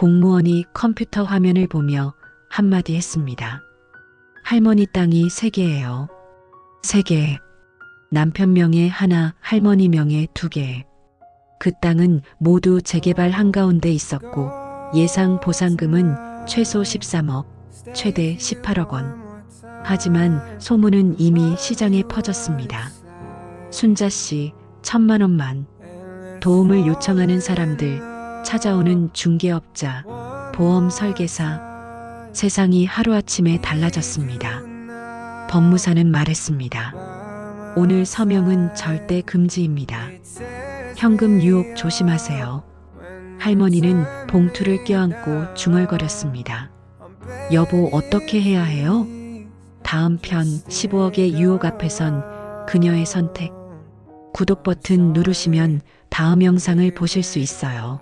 공무원이 컴퓨터 화면을 보며 한마디 했습니다. 할머니 땅이 세 개예요. 세 개. 남편 명에 하나, 할머니 명에 두 개. 그 땅은 모두 재개발 한가운데 있었고 예상 보상금은 최소 13억, 최대 18억 원. 하지만 소문은 이미 시장에 퍼졌습니다. 순자 씨, 천만 원만. 도움을 요청하는 사람들, 찾아오는 중개업자, 보험 설계사. 세상이 하루아침에 달라졌습니다. 법무사는 말했습니다. 오늘 서명은 절대 금지입니다. 현금 유혹 조심하세요. 할머니는 봉투를 껴안고 중얼거렸습니다. 여보, 어떻게 해야 해요? 다음 편 15억의 유혹 앞에선 그녀의 선택. 구독 버튼 누르시면 다음 영상을 보실 수 있어요.